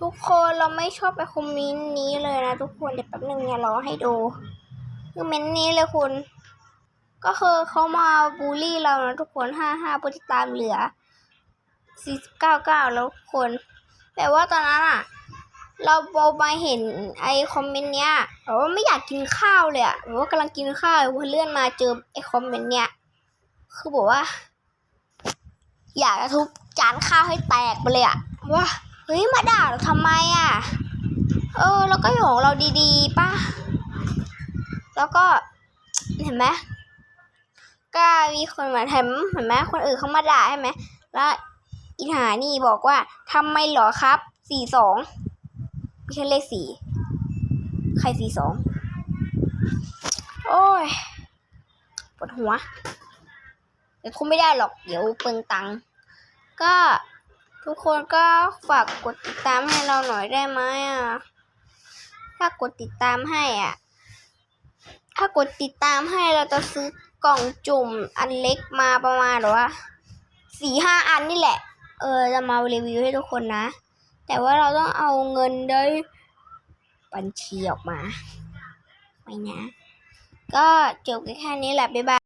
ทุกคนเราไม่ชอบไปคอมเมนต์นี้เลยนะทุกคนเดี๋ยวแป๊บนึงเนี่ยรอให้ดูคือเมนต์นี้เลยคุณ ก็คือเขามาบูลลี่เรานะทุกคนห้าห้าผู้ติดตามเหลือสี่สิบเก้าเก้าแล้วคน แต่ว่าตอนนั้นอะเราบอมาเห็นไอคอมเมนต์เนี้ยแบบว่าไม่อยากกินข้าวเลยอะแบบว่ากำลังกินข้าวพอเลื่อนมาเจอไอคอมเมนต์เนี้ยคือบอกว่า อยากจะทุบจานข้าวให้แตกไปเลยอะว่า เฮ้ยมาด่าเราทำไมอะเออแล้วก็อยู่ของเราดีๆป่ะ แล้วก็เห็นไหมก็มีคนมาแถมเห็นไหมคนอื่นเขามาด่าใช่ไหมแล้วอีหานี่บอกว่าทำไมเหรอครับสี่สองไม่ใช่เลขสี่ใครสี่สองโอ้ยปวดหัวแต่ทุบไม่ได้หรอกเดี๋ยวเปลืองตังก็ ทุกคนก็ฝากกดติดตามให้เราหน่อยได้ไหมอะ ถ้ากดติดตามให้อะ ถ้ากดติดตามให้เราจะซื้อกล่องจุ่มอันเล็กมาประมาณหรือว่าสี่ห้าอันนี่แหละ เออจะมารีวิวให้ทุกคนนะ แต่ว่าเราต้องเอาเงินได้บัญชีออกมา ไม่นะ ก็จบแค่นี้แหละ บ๊ายบาย